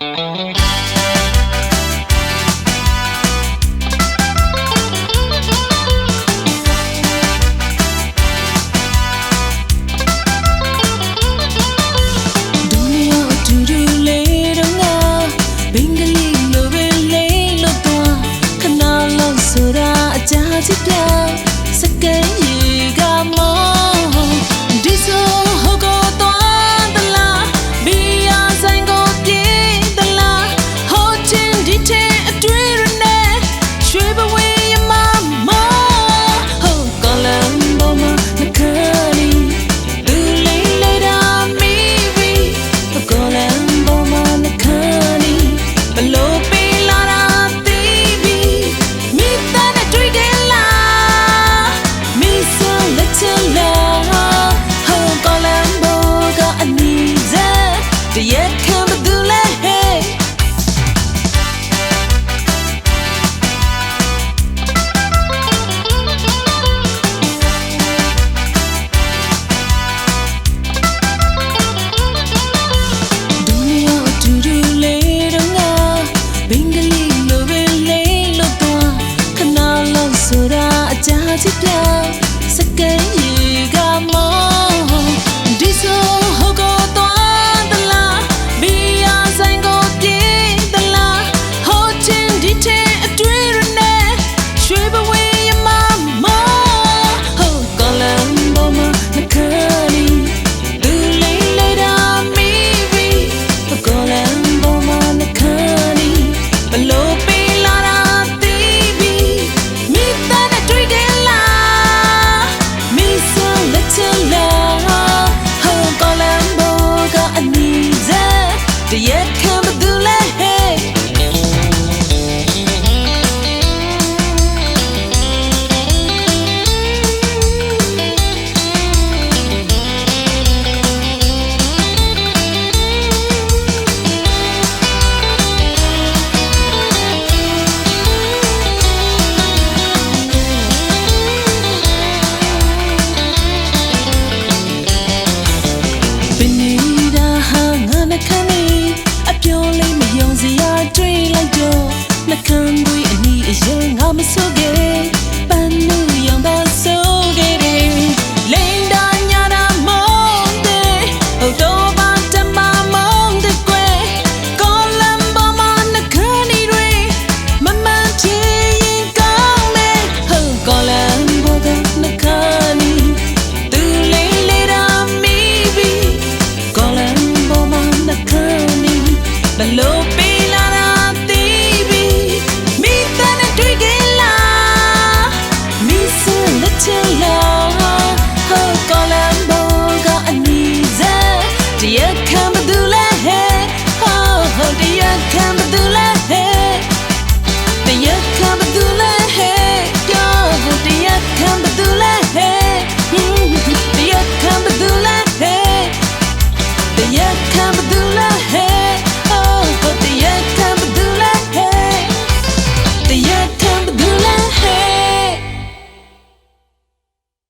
Música လက်ခံနေအပြောင်းလဲမယုံစရာတွေးလိုက်တော့နှကံတွေအနီးအယုံငါမစိုး